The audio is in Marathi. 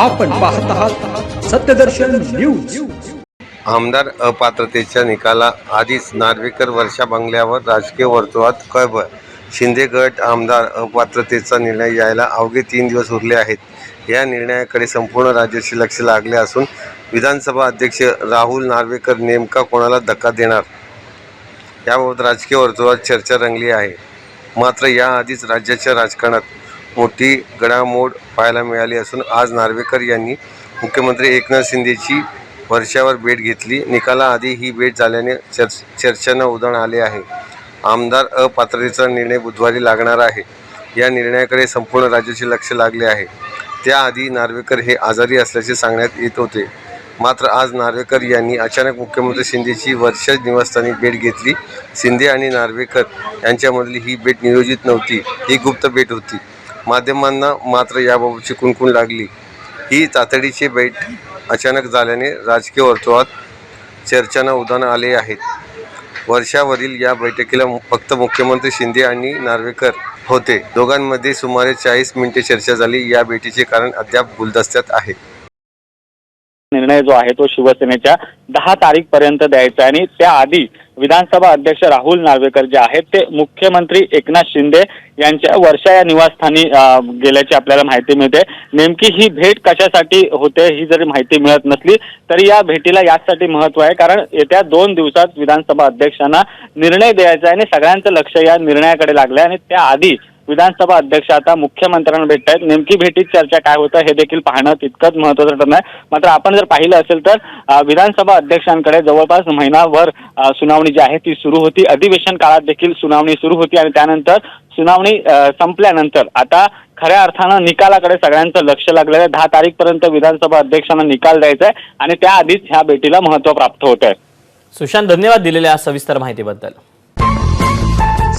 आपण पाहत आहात सत्यदर्शन न्यूज. आमदार अपात्रतेच्या निकाला आधीच नार्वेकर वर्षा बंगल्यावर राजकीय वर्तुळात कळबळ. शिंदे गट आमदार अपात्रतेचा निर्णय यायला अवघे तीन दिवस उरले आहेत. या निर्णयाकडे संपूर्ण राज्याचे लक्ष लागले असून विधानसभा अध्यक्ष राहुल नार्वेकर नेमका कोणाला धक्का देणार? याबाबत राजकीय वर्तुळात चर्चा रंगली आहे. मात्र याआधीच राज्याच्या राजकारणात मोठी घडामोड पाहायला मिळाली असून आज नार्वेकर यांनी मुख्यमंत्री एकनाथ शिंदेची वर्षावर भेट घेतली. निकालाआधी ही भेट झाल्याने चर् चर्चांना उधाण आले आहे. आमदार अपात्रतेचा निर्णय बुधवारी लागणार आहे. या निर्णयाकडे संपूर्ण राज्याचे लक्ष लागले आहे. त्याआधी नार्वेकर हे आजारी असल्याचे सांगण्यात येत होते. मात्र आज नार्वेकर यांनी अचानक मुख्यमंत्री शिंदेची वर्ष निवासस्थानी भेट घेतली. शिंदे आणि नार्वेकर यांच्यामधली ही भेट नियोजित नव्हती. ही गुप्त भेट होती. माध्यमांना मात्र याबाबतची कुणकुण लागली. ही तातडीची भेट अचानक झाल्याने राजकीय वर्तुळात चर्चांना उधाण आले आहेत. वर्षावरील या बैठकीला फक्त मुख्यमंत्री शिंदे आणि नार्वेकर होते. दोघांमध्ये सुमारे चाळीस मिनिटे चर्चा झाली. या भेटीचे कारण अद्याप गुलदस्त्यात आहे. निर्णय जो आहे तो शिवसेनेच्या दहा तारीख पर्यंत द्यायचा आहे. आणि त्याआधी विधानसभा अध्यक्ष राहुल नार्वेकर जे आहेत ते मुख्यमंत्री एकनाथ शिंदे यांच्या वर्षा या निवासस्थानी गेल्याची आपल्याला माहिती मिळते. नेमकी ही भेट कशासाठी होते ही जरी माहिती मिळत नसली तरी या भेटीला याचसाठी महत्त्व आहे. कारण येत्या दोन दिवसात विधानसभा अध्यक्षांना निर्णय द्यायचा आहे आणि सगळ्यांचं लक्ष या निर्णयाकडे लागलं आहे आणि त्याआधी विधानसभा अध्यक्ष आता मुख्यमंत्र्यांना भेटत आहेत. नेमकी भेटीत चर्चा काय होतं हे देखील पाहणं तितकंच महत्वाचं ठरणार आहे. मात्र आपण जर पाहिलं असेल तर विधानसभा अध्यक्षांकडे जवळपास महिनाभर सुनावणी जी आहे ती सुरू होती. अधिवेशन काळात देखील सुनावणी सुरू होती आणि त्यानंतर सुनावणी संपल्यानंतर आता खऱ्या अर्थानं निकालाकडे सगळ्यांचं लक्ष लागलेलं आहे. दहा तारीखपर्यंत विधानसभा अध्यक्षांना निकाल द्यायचा आहे आणि त्याआधीच ह्या भेटीला महत्त्व प्राप्त होत आहे सुशांत धन्यवाद दिलेल्या सविस्तर माहितीबद्दल.